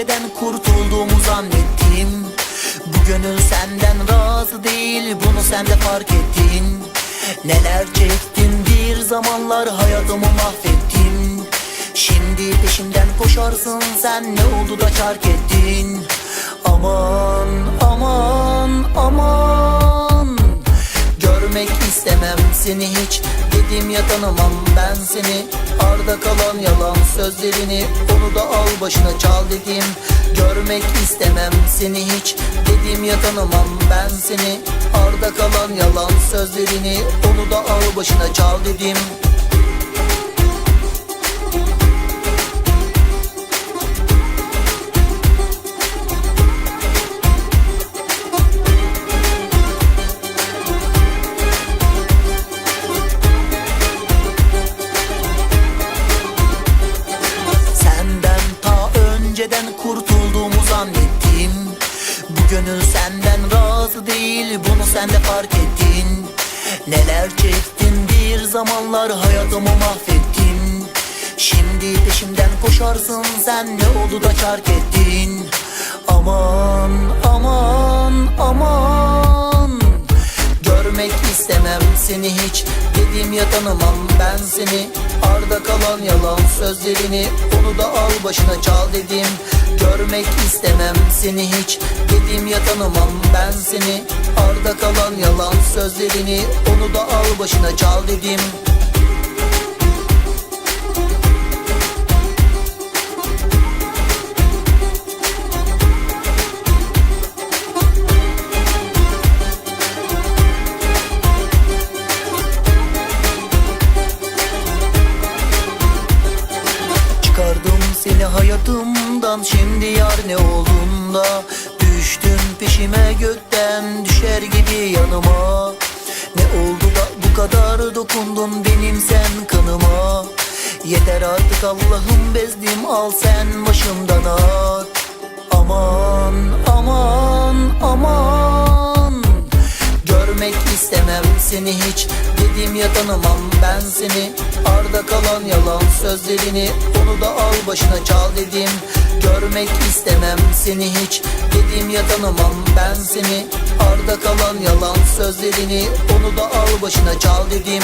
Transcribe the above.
önceden kurtulduğumu zannettim. Bu gönül senden razı değil bunu sen de fark ettin. Neler çektin bir zamanlar hayatımı mahvettin. Şimdi peşimden koşarsın sen ne oldu da çark ettin? Aman aman aman. Görmek istemem seni hiç. Dedim ya tanımam ben seni. Arda kalan yalan sözlerini Onu da al başına çal dedim. Görmek istemem seni hiç. Dedim ya tanımam ben seni. Arda kalan yalan sözlerini Onu da al başına çal dedim önceden kurtulduğumu zannettim Bu gönül senden razı değil bunu sen de fark ettin. Neler çektin bir zamanlar hayatımı mahvettin. Şimdi peşimden koşarsın sen ne oldu da çark ettin? Aman aman aman. Görmek istemem seni hiç Ya tanımam ben seni. Arda kalan yalan sözlerini Onu da al başına çal dedim. Görmek istemem seni hiç Dedim ya tanımam ben seni. Arda kalan yalan sözlerini Onu da al başına çal dedim hayatımdan Şimdi yar ne oldun da Düştün peşime gökten Düşer gibi yanıma. Ne oldu da bu kadar dokundun Benim sen kanıma? Yeter artık Allah'ım bezdim Al sen başımdan at. Aman istemem seni hiç. Dedim ya tanımam ben seni. Arda kalan yalan sözlerini Onu da al başına çal dedim. Görmek istemem seni hiç. Dedim ya tanımam ben seni. Arda kalan yalan sözlerini Onu da al başına çal dedim